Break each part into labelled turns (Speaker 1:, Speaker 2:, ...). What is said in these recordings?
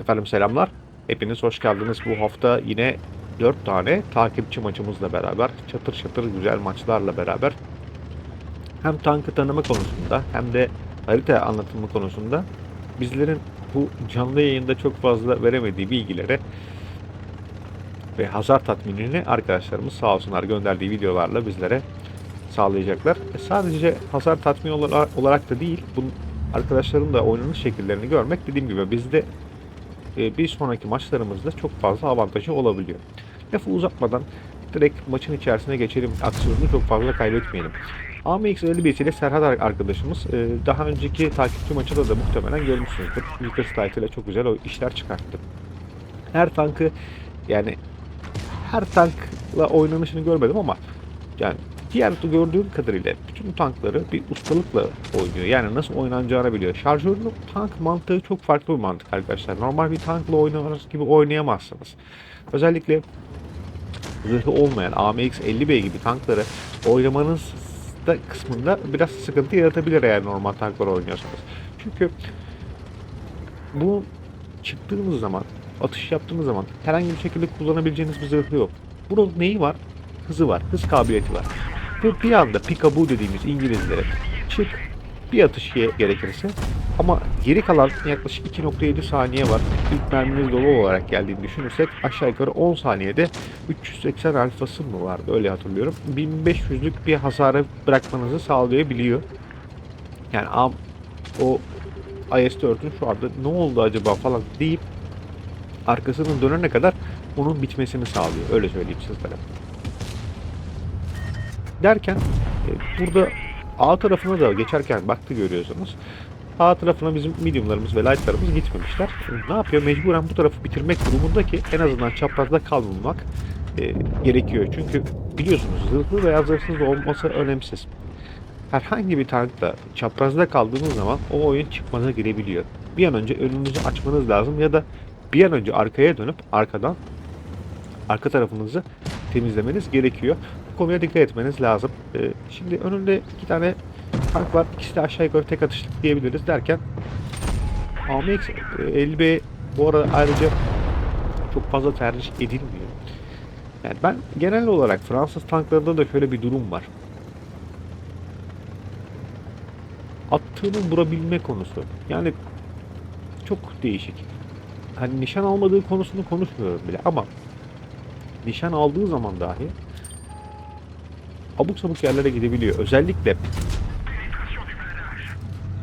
Speaker 1: Efendim selamlar. Hepiniz hoş geldiniz. Bu hafta yine 4 tane takipçi maçımızla beraber çatır çatır güzel maçlarla beraber hem tankı tanıma konusunda hem de harita anlatımı konusunda bizlerin bu canlı yayında çok fazla veremediği bilgilere ve hasar tatminini arkadaşlarımız sağ olsunlar gönderdiği videolarla bizlere sağlayacaklar. E sadece hasar tatmin ola- olarak da değil, bu arkadaşların da oynanış şekillerini görmek dediğim gibi bizde bir sonraki maçlarımızda çok fazla avantajı olabiliyor. Lafı uzatmadan direkt maçın içerisine geçelim. Aksiyonunu çok fazla kaybetmeyelim. AMX 55 ile Serhat ar- arkadaşımız e, daha önceki takipçi maçında da muhtemelen görmüşsünüzdür. Vickers Light ile çok güzel o işler çıkarttı. Her tankı yani her tankla oynanışını görmedim ama yani diğer gördüğüm kadarıyla bütün tankları bir ustalıkla oynuyor. Yani nasıl oynanacağını biliyor. Şarjörlü tank mantığı çok farklı bir mantık arkadaşlar. Normal bir tankla oynanır gibi oynayamazsınız. Özellikle zırhı olmayan AMX 50B gibi tankları oynamanız da kısmında biraz sıkıntı yaratabilir eğer normal tanklar oynuyorsanız. Çünkü bu çıktığınız zaman, atış yaptığınız zaman herhangi bir şekilde kullanabileceğiniz bir zırhı yok. Bunun neyi var? Hızı var, hız kabiliyeti var. Ve bir anda peekaboo dediğimiz İngilizlere çık bir atış gerekirse ama geri kalan yaklaşık 2.7 saniye var. İlk merminiz dolu olarak geldiğini düşünürsek aşağı yukarı 10 saniyede 380 alfası mı vardı öyle hatırlıyorum. 1500'lük bir hasarı bırakmanızı sağlayabiliyor. Yani o IS-4'ün şu anda ne oldu acaba falan deyip arkasının dönene kadar onun bitmesini sağlıyor. Öyle söyleyeyim sizlere. Derken e, burada A tarafına da geçerken baktı görüyorsunuz. A tarafına bizim mediumlarımız ve lightlarımız gitmemişler. E, Ne yapıyor? Mecburen bu tarafı bitirmek durumunda ki en azından çaprazda kalmamak e, gerekiyor. Çünkü biliyorsunuz zırhlı veya zırhsız olması önemsiz. Herhangi bir tankta çaprazda kaldığınız zaman o oyun çıkmaza girebiliyor. Bir an önce önünüzü açmanız lazım ya da bir an önce arkaya dönüp arkadan arka tarafınızı temizlemeniz gerekiyor. Konuya dikkat etmeniz lazım. Ee, şimdi önünde iki tane tank var. İkisi de aşağı yukarı tek atışlık diyebiliriz derken AMX 50B bu arada ayrıca çok fazla tercih edilmiyor. Yani ben genel olarak Fransız tanklarında da şöyle bir durum var. Attığını vurabilme konusu. Yani çok değişik. Hani nişan almadığı konusunu konuşmuyorum bile ama nişan aldığı zaman dahi abuk sabuk yerlere gidebiliyor. Özellikle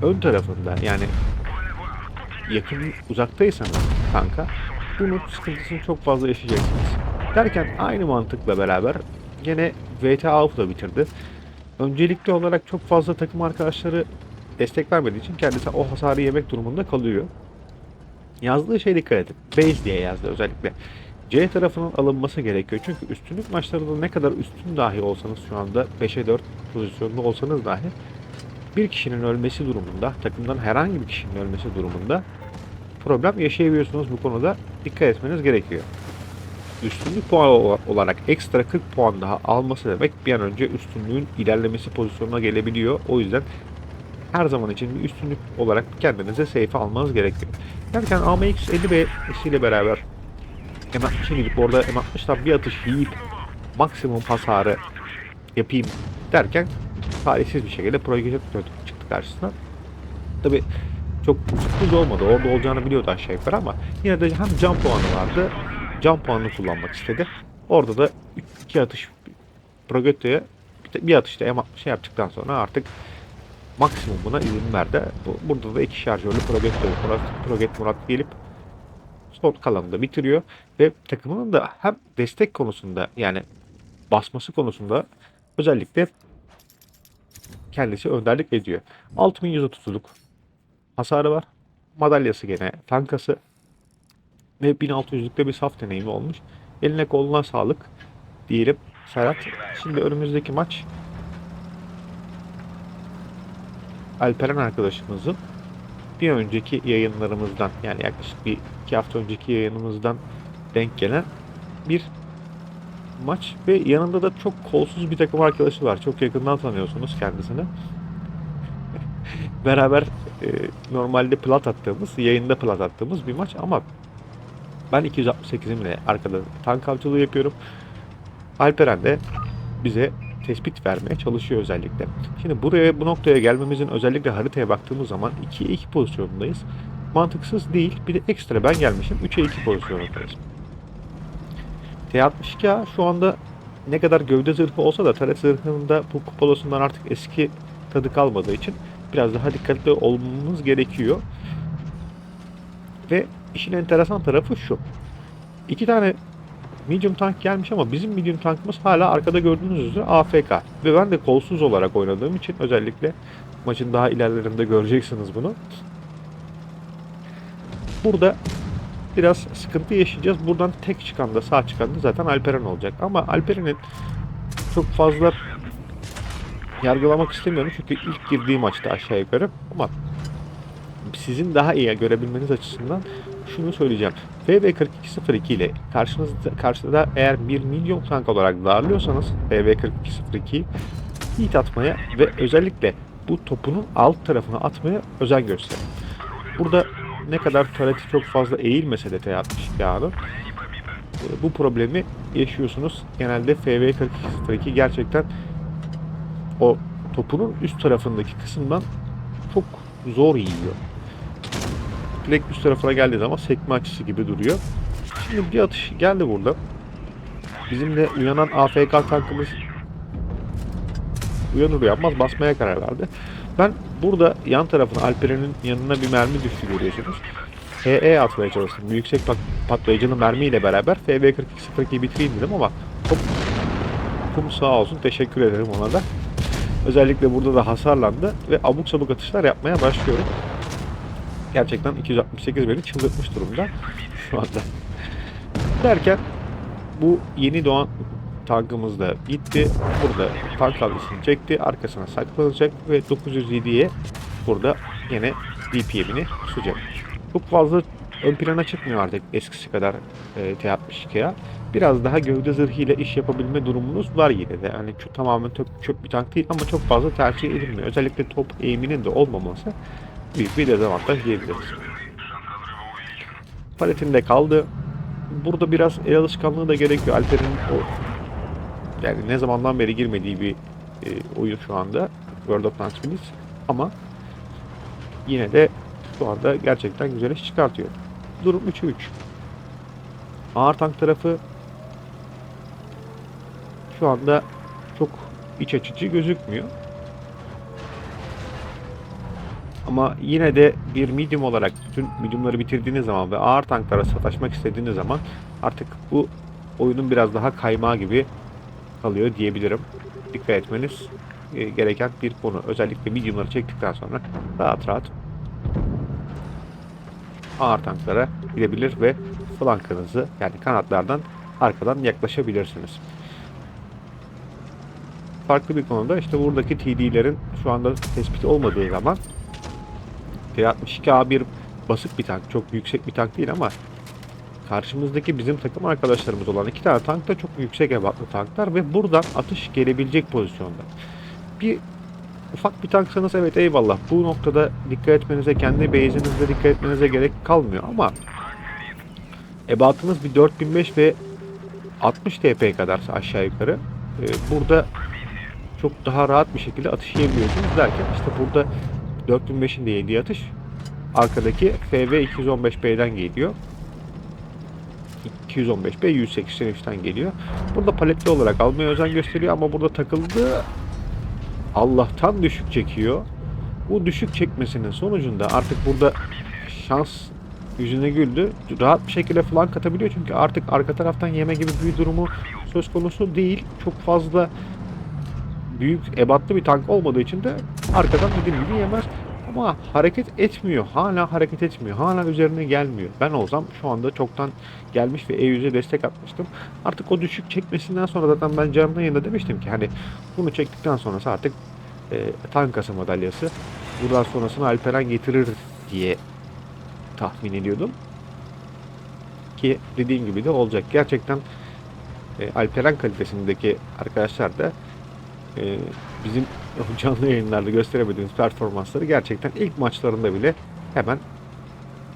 Speaker 1: ön tarafında yani yakın uzaktaysanız tanka bunun sıkıntısını çok fazla yaşayacaksınız. Derken aynı mantıkla beraber gene VT Avı da bitirdi. Öncelikli olarak çok fazla takım arkadaşları destek vermediği için kendisi o hasarı yemek durumunda kalıyor. Yazdığı şey dikkat edin. Base diye yazdı özellikle. C tarafının alınması gerekiyor. Çünkü üstünlük maçlarında ne kadar üstün dahi olsanız şu anda 5'e 4 pozisyonda olsanız dahi bir kişinin ölmesi durumunda, takımdan herhangi bir kişinin ölmesi durumunda problem yaşayabiliyorsunuz bu konuda. Dikkat etmeniz gerekiyor. Üstünlük puanı ola- olarak ekstra 40 puan daha alması demek bir an önce üstünlüğün ilerlemesi pozisyonuna gelebiliyor. O yüzden her zaman için bir üstünlük olarak kendinize safe almanız gerekiyor. Derken AMX 50B ile beraber M60'a gidip orada M60'dan bir atış yiyip maksimum hasarı yapayım derken talihsiz bir şekilde Projector çıktı karşısına. Tabi çok sürpriz olmadı. Orada olacağını biliyordu aşağı yukarı ama yine de hem can puanı vardı. Can puanını kullanmak istedi. Orada da iki atış Progetto'ya bir atışta M60 şey yaptıktan sonra artık maksimumuna izin verdi. Bu- Burada da iki şarjörlü Progetto, Murat, Proget Murat gelip son kalanını da bitiriyor. Ve takımının da hem destek konusunda yani basması konusunda özellikle kendisi önderlik ediyor. 6130'luk hasarı var. Madalyası gene tankası ve 1600'lükte bir saf deneyimi olmuş. Eline koluna sağlık diyelim Serhat. Şimdi önümüzdeki maç Alperen arkadaşımızın bir önceki yayınlarımızdan yani yaklaşık bir iki hafta önceki yayınımızdan denk gelen bir maç ve yanında da çok kolsuz bir takım arkadaşı var. Çok yakından tanıyorsunuz kendisini. Beraber e, normalde plat attığımız, yayında plat attığımız bir maç ama ben 268'imle arkada tank avcılığı yapıyorum. Alperen de bize tespit vermeye çalışıyor özellikle. Şimdi buraya bu noktaya gelmemizin özellikle haritaya baktığımız zaman 2'ye 2 pozisyonundayız. Mantıksız değil. Bir de ekstra ben gelmişim 3'e 2 pozisyonundayız. T62A şu anda ne kadar gövde zırhı olsa da taret zırhında bu kupolosundan artık eski tadı kalmadığı için biraz daha dikkatli olmamız gerekiyor. Ve işin enteresan tarafı şu. İki tane medium tank gelmiş ama bizim medium tankımız hala arkada gördüğünüz üzere AFK. Ve ben de kolsuz olarak oynadığım için özellikle maçın daha ilerlerinde göreceksiniz bunu. Burada biraz sıkıntı yaşayacağız. Buradan tek çıkan da sağ çıkan da zaten Alperen olacak. Ama Alperen'in çok fazla yargılamak istemiyorum çünkü ilk girdiği maçta aşağı yukarı ama sizin daha iyi görebilmeniz açısından şunu söyleyeceğim. FV4202 ile karşınızda karşıda eğer bir milyon tank olarak darlıyorsanız FV4202 hit atmaya ve özellikle bu topunun alt tarafına atmaya özen gösterin. Burada ne kadar turreti çok fazla eğilmese de T-62A'nın bu problemi yaşıyorsunuz. Genelde FV4202 gerçekten o topunun üst tarafındaki kısımdan çok zor yiyor. Direkt tarafına geldiği zaman sekme açısı gibi duruyor. Şimdi bir atış geldi burada. Bizim de uyanan AFK tankımız uyanır uyanmaz basmaya karar verdi. Ben burada yan tarafına Alperen'in yanına bir mermi düştü görüyorsunuz. HE atmaya çalıştım. Yüksek pat- patlayıcılı mermiyle beraber FV4202'yi bitireyim dedim ama top kum sağ olsun teşekkür ederim ona da. Özellikle burada da hasarlandı ve abuk sabuk atışlar yapmaya başlıyorum. Gerçekten 268 beni çıldırtmış durumda şu anda. Derken bu yeni doğan tankımız da gitti. Burada tank avlusunu çekti. Arkasına saklanacak ve 907'ye burada yine DPM'ini tutacak. Çok fazla ön plana çıkmıyor artık eskisi kadar e, T-62'ya. Biraz daha gövde zırhıyla iş yapabilme durumunuz var yine de. Yani çok, tamamen çöp, çöp bir tank değil ama çok fazla tercih edilmiyor. Özellikle top eğiminin de olmaması büyük bir dezavantaj diyebiliriz. Paletinde kaldı. Burada biraz el alışkanlığı da gerekiyor. Alper'in o yani ne zamandan beri girmediği bir e, oyun şu anda World of Tanks Blitz ama yine de şu anda gerçekten güzel iş çıkartıyor. Durum 3'e 3. Ağır tank tarafı şu anda çok iç açıcı gözükmüyor. Ama yine de bir medium olarak bütün mediumları bitirdiğiniz zaman ve ağır tanklara sataşmak istediğiniz zaman artık bu oyunun biraz daha kaymağı gibi kalıyor diyebilirim. Dikkat etmeniz e, gereken bir konu. Özellikle mediumları çektikten sonra rahat rahat ağır tanklara gidebilir ve flankınızı yani kanatlardan arkadan yaklaşabilirsiniz. Farklı bir konuda işte buradaki TD'lerin şu anda tespit olmadığı zaman T-62A1 basık bir tank. Çok yüksek bir tank değil ama karşımızdaki bizim takım arkadaşlarımız olan iki tane tank da çok yüksek ebatlı tanklar ve buradan atış gelebilecek pozisyonda. Bir ufak bir tanksanız evet eyvallah. Bu noktada dikkat etmenize, kendi base'inizde dikkat etmenize gerek kalmıyor ama ebatınız bir 4005 ve 60 TP kadarsa aşağı yukarı e, burada çok daha rahat bir şekilde atış yiyebiliyorsunuz derken işte burada 4005'in de yediği atış arkadaki FV 215B'den geliyor. 215B 183'ten geliyor. Burada paletli olarak almaya özen gösteriyor ama burada takıldığı Allah'tan düşük çekiyor. Bu düşük çekmesinin sonucunda artık burada şans yüzüne güldü. Rahat bir şekilde flank atabiliyor çünkü artık arka taraftan yeme gibi bir durumu söz konusu değil. Çok fazla büyük ebatlı bir tank olmadığı için de arkadan dediğim gibi yemez. Ama hareket etmiyor. Hala hareket etmiyor. Hala üzerine gelmiyor. Ben olsam şu anda çoktan gelmiş ve E100'e destek atmıştım. Artık o düşük çekmesinden sonra zaten ben canlı yayında demiştim ki hani bunu çektikten sonrası artık e, tank kasa madalyası. Buradan sonrasını Alperen getirir diye tahmin ediyordum. Ki dediğim gibi de olacak. Gerçekten e, Alperen kalitesindeki arkadaşlar da e, bizim canlı yayınlarda gösteremediğimiz performansları gerçekten ilk maçlarında bile hemen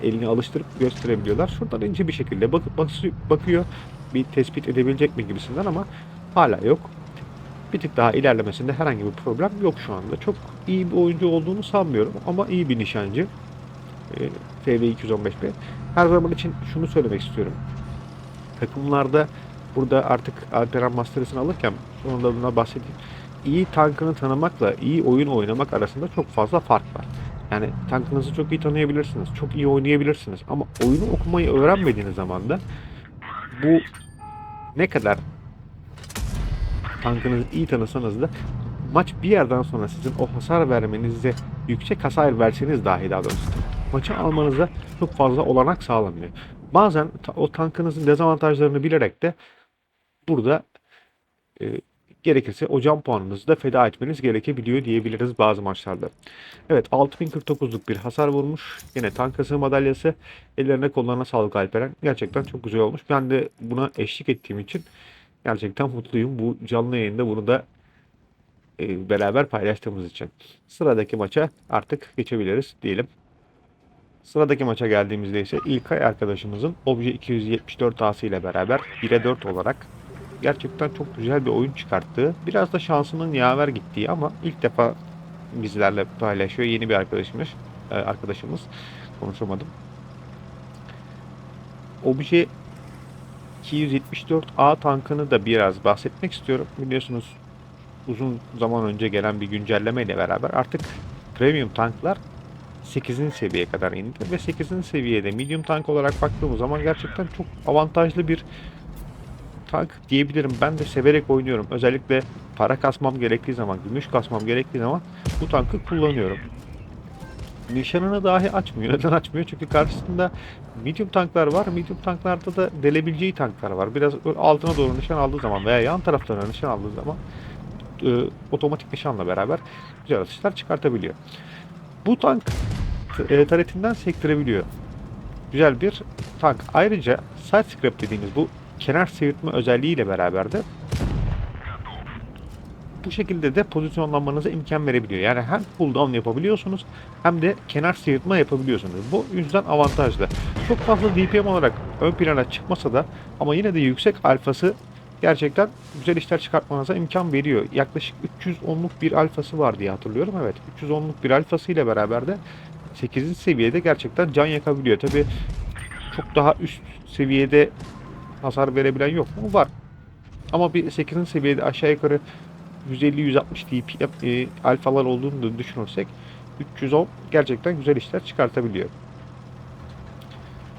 Speaker 1: elini alıştırıp gösterebiliyorlar. Şuradan ince bir şekilde bakıp bakıyor bir tespit edebilecek mi gibisinden ama hala yok. Bir tık daha ilerlemesinde herhangi bir problem yok şu anda. Çok iyi bir oyuncu olduğunu sanmıyorum ama iyi bir nişancı. Ee, FV215B. Her zaman için şunu söylemek istiyorum. Takımlarda burada artık Alperen Masters'ını alırken şu anda buna bahsedeyim. İyi tankını tanımakla iyi oyun oynamak arasında çok fazla fark var. Yani tankınızı çok iyi tanıyabilirsiniz, çok iyi oynayabilirsiniz ama oyunu okumayı öğrenmediğiniz zaman da bu ne kadar tankınızı iyi tanısanız da maç bir yerden sonra sizin o hasar vermenize yüksek hasar verseniz dahi daha doğrusu maçı almanıza çok fazla olanak sağlamıyor. Bazen o tankınızın dezavantajlarını bilerek de burada e, gerekirse o can puanınızı da feda etmeniz gerekebiliyor diyebiliriz bazı maçlarda. Evet 6049'luk bir hasar vurmuş. Yine tank hızı madalyası. Ellerine kollarına sağlık Alperen. Gerçekten çok güzel olmuş. Ben de buna eşlik ettiğim için gerçekten mutluyum. Bu canlı yayında bunu da e, beraber paylaştığımız için. Sıradaki maça artık geçebiliriz diyelim. Sıradaki maça geldiğimizde ise İlkay arkadaşımızın Obje 274 A'sı ile beraber 1'e 4 olarak gerçekten çok güzel bir oyun çıkarttığı, biraz da şansının yaver gittiği ama ilk defa bizlerle paylaşıyor yeni bir arkadaşımız. e, arkadaşımız konuşamadım. Obje 274A tankını da biraz bahsetmek istiyorum. Biliyorsunuz uzun zaman önce gelen bir güncelleme ile beraber artık premium tanklar 8. seviyeye kadar indi ve 8. seviyede medium tank olarak baktığımız zaman gerçekten çok avantajlı bir tank diyebilirim. Ben de severek oynuyorum. Özellikle para kasmam gerektiği zaman, gümüş kasmam gerektiği zaman bu tankı kullanıyorum. Nişanını dahi açmıyor. Neden açmıyor? Çünkü karşısında medium tanklar var. Medium tanklarda da delebileceği tanklar var. Biraz altına doğru nişan aldığı zaman veya yan taraflarına nişan aldığı zaman e, otomatik nişanla beraber güzel atışlar çıkartabiliyor. Bu tank e, taretinden sektirebiliyor. Güzel bir tank. Ayrıca side scrap dediğimiz bu kenar sıyırtma özelliğiyle beraber de bu şekilde de pozisyonlanmanıza imkan verebiliyor. Yani hem pull down yapabiliyorsunuz hem de kenar sıyırtma yapabiliyorsunuz. Bu yüzden avantajlı. Çok fazla DPM olarak ön plana çıkmasa da ama yine de yüksek alfası gerçekten güzel işler çıkartmanıza imkan veriyor. Yaklaşık 310'luk bir alfası var diye hatırlıyorum. Evet 310'luk bir alfası ile beraber de 8. seviyede gerçekten can yakabiliyor. Tabi çok daha üst seviyede hasar verebilen yok mu? Var. Ama bir 8. seviyede aşağı yukarı 150-160 DP e, alfalar olduğunu da düşünürsek 310 gerçekten güzel işler çıkartabiliyor.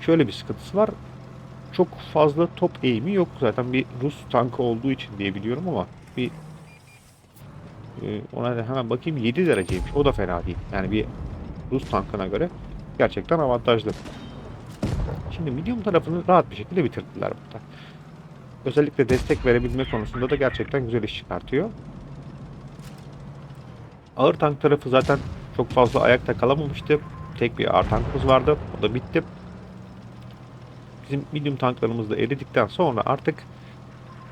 Speaker 1: Şöyle bir sıkıntısı var. Çok fazla top eğimi yok. Zaten bir Rus tankı olduğu için diye biliyorum ama bir e, ona da hemen bakayım 7 dereceymiş. O da fena değil. Yani bir Rus tankına göre gerçekten avantajlı. Şimdi medium tarafını rahat bir şekilde bitirdiler burada. Özellikle destek verebilme konusunda da gerçekten güzel iş çıkartıyor. Ağır tank tarafı zaten çok fazla ayakta kalamamıştı. Tek bir ağır tankımız vardı. O da bitti. Bizim medium tanklarımız da eridikten sonra artık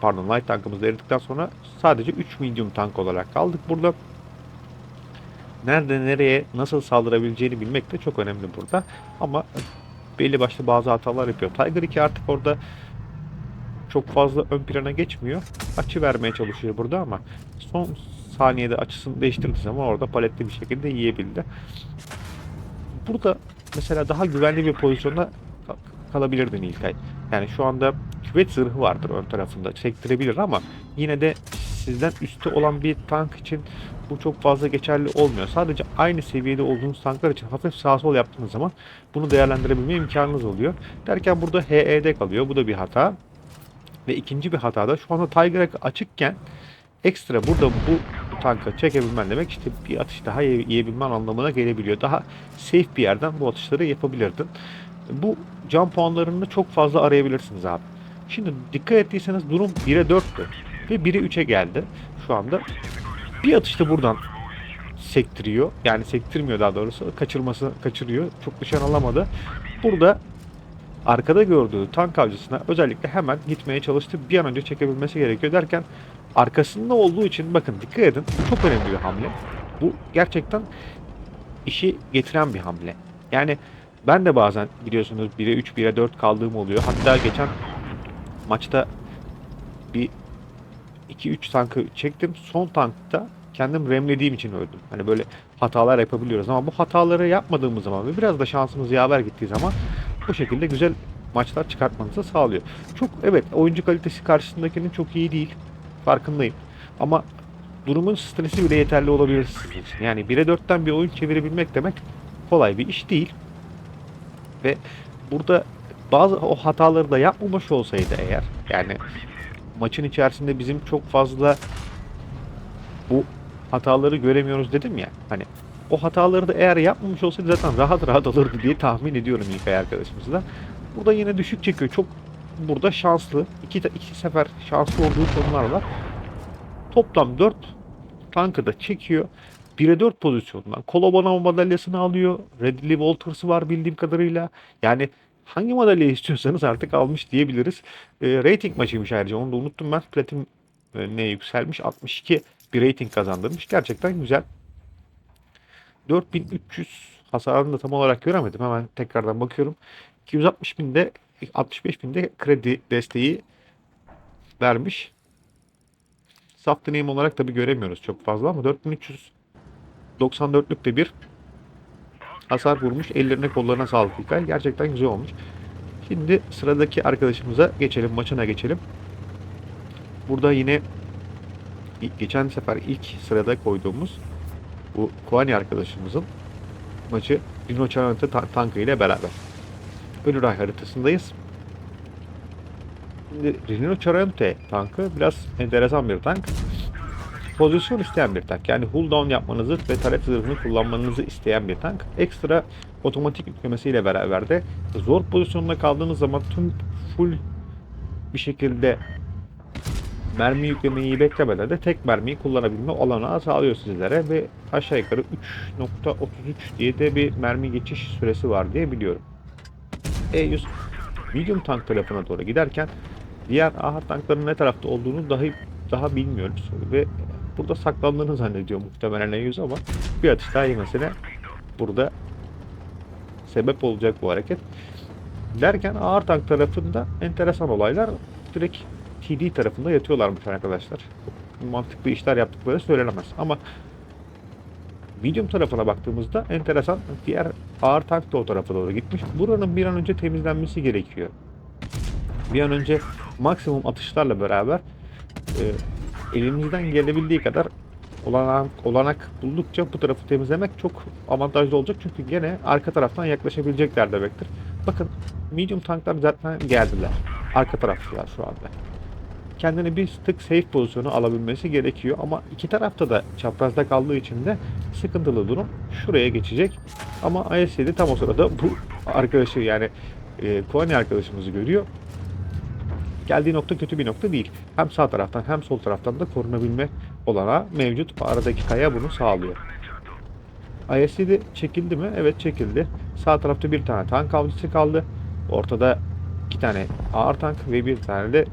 Speaker 1: pardon light tankımız da eridikten sonra sadece 3 medium tank olarak kaldık burada. Nerede nereye nasıl saldırabileceğini bilmek de çok önemli burada. Ama belli başlı bazı hatalar yapıyor. Tiger 2 artık orada çok fazla ön plana geçmiyor. Açı vermeye çalışıyor burada ama son saniyede açısını değiştirdiği zaman orada paletli bir şekilde yiyebildi. Burada mesela daha güvenli bir pozisyonda kal- kalabilirdin İlkay. Yani şu anda küvet zırhı vardır ön tarafında sektirebilir ama yine de sizden üstte olan bir tank için bu çok fazla geçerli olmuyor. Sadece aynı seviyede olduğunuz tanklar için hafif sağ sol yaptığınız zaman bunu değerlendirebilme imkanınız oluyor. Derken burada HE'de kalıyor. Bu da bir hata. Ve ikinci bir hata da şu anda Tiger açıkken ekstra burada bu tanka çekebilmen demek işte bir atış daha ye- yiyebilmen anlamına gelebiliyor. Daha safe bir yerden bu atışları yapabilirdin. Bu can puanlarını çok fazla arayabilirsiniz abi. Şimdi dikkat ettiyseniz durum 1'e 4'tü ve 1'e 3'e geldi şu anda. Bir atışta buradan sektiriyor. Yani sektirmiyor daha doğrusu. Kaçırması kaçırıyor. Çok nişan alamadı. Burada arkada gördüğü tank avcısına özellikle hemen gitmeye çalıştı. Bir an önce çekebilmesi gerekiyor derken arkasında olduğu için bakın dikkat edin çok önemli bir hamle. Bu gerçekten işi getiren bir hamle. Yani ben de bazen biliyorsunuz 1'e 3, 1'e 4 kaldığım oluyor. Hatta geçen maçta bir 2-3 tankı çektim. Son tankta kendim remlediğim için öldüm. Hani böyle hatalar yapabiliyoruz ama bu hataları yapmadığımız zaman ve biraz da şansımız yaver gittiği zaman bu şekilde güzel maçlar çıkartmanızı sağlıyor. Çok evet oyuncu kalitesi karşısındakinin çok iyi değil. Farkındayım. Ama durumun stresi bile yeterli olabilir. Yani 1'e 4'ten bir oyun çevirebilmek demek kolay bir iş değil. Ve burada bazı o hataları da yapmamış olsaydı eğer yani maçın içerisinde bizim çok fazla bu hataları göremiyoruz dedim ya. Hani o hataları da eğer yapmamış olsaydı zaten rahat rahat alırdı diye tahmin ediyorum İlkay arkadaşımız da. Burada yine düşük çekiyor. Çok burada şanslı. İki, iki sefer şanslı olduğu konular var. Toplam 4 tankı da çekiyor. 1'e 4 pozisyondan Kolobana madalyasını alıyor. Redley Walters'ı var bildiğim kadarıyla. Yani hangi madalyayı istiyorsanız artık almış diyebiliriz. E, rating maçıymış ayrıca onu da unuttum ben. Platin e, ne yükselmiş 62 bir rating kazandırmış. Gerçekten güzel. 4300 hasarını da tam olarak göremedim. Hemen tekrardan bakıyorum. 260 binde 65 binde kredi desteği vermiş. Saf deneyim olarak tabi göremiyoruz çok fazla ama 4394'lük de bir hasar vurmuş. Ellerine kollarına sağlık İlkay. Gerçekten güzel olmuş. Şimdi sıradaki arkadaşımıza geçelim. Maçına geçelim. Burada yine geçen sefer ilk sırada koyduğumuz bu Kuani arkadaşımızın maçı Dino Charante ta- tankı ile beraber. Ölüray haritasındayız. Şimdi Rhino Charante tankı biraz enteresan bir tank. Pozisyon isteyen bir tank. Yani hull down yapmanızı ve taret zırhını kullanmanızı isteyen bir tank. Ekstra otomatik yüklemesiyle beraber de zor pozisyonda kaldığınız zaman tüm full bir şekilde mermi yüklemeyi beklemeden de tek mermiyi kullanabilme olanağı sağlıyor sizlere ve aşağı yukarı 3.33 diye de bir mermi geçiş süresi var diye biliyorum. E100 medium tank tarafına doğru giderken diğer aha tankların ne tarafta olduğunu dahi daha bilmiyoruz ve burada saklandığını zannediyor muhtemelen E100 ama bir atış daha yemesine burada sebep olacak bu hareket. Derken ağır tank tarafında enteresan olaylar direkt TD tarafında yatıyorlarmış arkadaşlar. Mantıklı işler yaptıkları söylenemez. Ama medium tarafına baktığımızda enteresan diğer ağır tank da o tarafa doğru gitmiş. Buranın bir an önce temizlenmesi gerekiyor. Bir an önce maksimum atışlarla beraber e, elimizden gelebildiği kadar olanak, olanak buldukça bu tarafı temizlemek çok avantajlı olacak. Çünkü gene arka taraftan yaklaşabilecekler demektir. Bakın medium tanklar zaten geldiler. Arka taraftalar şu anda kendini bir tık safe pozisyonu alabilmesi gerekiyor. Ama iki tarafta da çaprazda kaldığı için de sıkıntılı durum şuraya geçecek. Ama IS7 tam o sırada bu arkadaşı yani e, Kuani arkadaşımızı görüyor. Geldiği nokta kötü bir nokta değil. Hem sağ taraftan hem sol taraftan da korunabilme olana mevcut. Aradaki kaya bunu sağlıyor. IS7 çekildi mi? Evet çekildi. Sağ tarafta bir tane tank avcısı kaldı. Ortada iki tane ağır tank ve bir tane de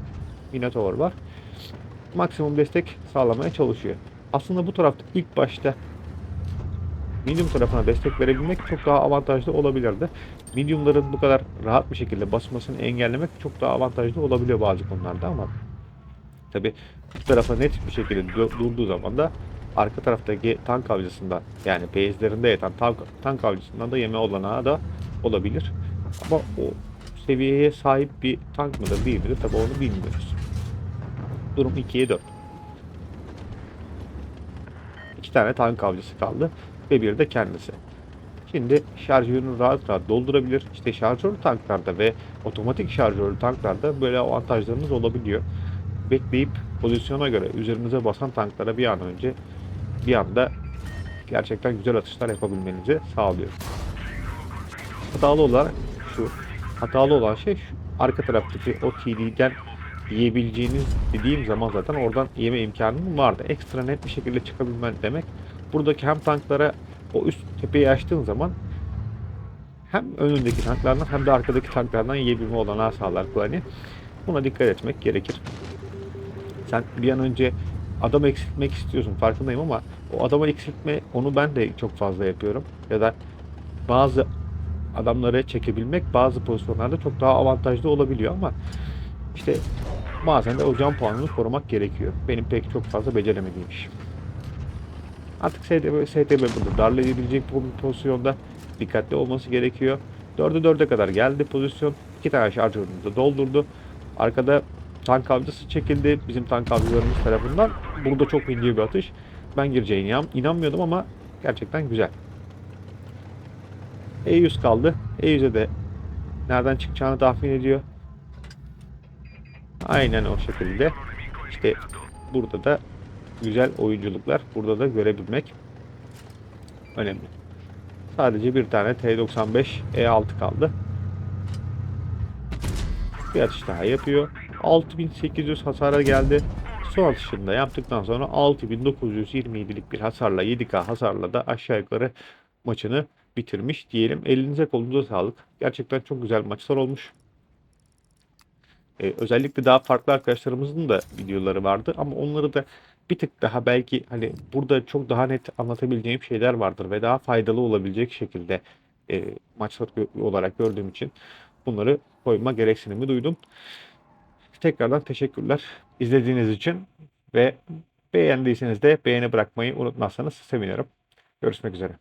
Speaker 1: Minotaur var. Maksimum destek sağlamaya çalışıyor. Aslında bu tarafta ilk başta medium tarafına destek verebilmek çok daha avantajlı olabilirdi. Mediumların bu kadar rahat bir şekilde basmasını engellemek çok daha avantajlı olabiliyor bazı konularda ama tabi bu tarafa net bir şekilde durduğu zaman da arka taraftaki tank avcısından yani base'lerinde yatan tank, tank avcısından da yeme olanağı da olabilir. Ama o seviyeye sahip bir tank mıdır değil midir tabi onu bilmiyoruz. Durum 2'ye 4. İki tane tank avcısı kaldı ve bir de kendisi. Şimdi şarjörünü rahat rahat doldurabilir. İşte şarjörlü tanklarda ve otomatik şarjörlü tanklarda böyle avantajlarınız olabiliyor. Bekleyip pozisyona göre üzerinize basan tanklara bir an önce bir anda gerçekten güzel atışlar yapabilmenizi sağlıyor. Hatalı olarak şu hatalı olan şey şu arka taraftaki o TD'den yiyebileceğiniz dediğim zaman zaten oradan yeme imkanım vardı. Ekstra net bir şekilde çıkabilmen demek. Buradaki hem tanklara o üst tepeyi açtığın zaman hem önündeki tanklardan hem de arkadaki tanklardan yiyebilme olanağı sağlar Kulani. Buna dikkat etmek gerekir. Sen bir an önce adam eksiltmek istiyorsun farkındayım ama o adamı eksiltme onu ben de çok fazla yapıyorum. Ya da bazı adamları çekebilmek bazı pozisyonlarda çok daha avantajlı olabiliyor ama işte bazen de o can puanını korumak gerekiyor. Benim pek çok fazla beceremediğim iş. Artık STB, STB burada darlayabilecek bir pozisyonda dikkatli olması gerekiyor. 4'e 4'e kadar geldi pozisyon. İki tane şarjörünü de doldurdu. Arkada tank avcısı çekildi bizim tank avcılarımız tarafından. Burada çok ince bir atış. Ben gireceğine inan, inanmıyordum ama gerçekten güzel. E100 kaldı. E100'e de nereden çıkacağını tahmin ediyor. Aynen o şekilde. İşte burada da güzel oyunculuklar burada da görebilmek önemli. Sadece bir tane T95 E6 kaldı. Bir atış daha yapıyor. 6800 hasara geldi. Son atışını da yaptıktan sonra 6927'lik bir hasarla 7K hasarla da aşağı yukarı maçını bitirmiş diyelim. Elinize kolunuza sağlık. Gerçekten çok güzel maçlar olmuş. Ee, özellikle daha farklı arkadaşlarımızın da videoları vardı ama onları da bir tık daha belki hani burada çok daha net anlatabileceğim şeyler vardır ve daha faydalı olabilecek şekilde e, maçlar olarak gördüğüm için bunları koyma gereksinimi duydum. Tekrardan teşekkürler izlediğiniz için ve beğendiyseniz de beğeni bırakmayı unutmazsanız sevinirim. Görüşmek üzere.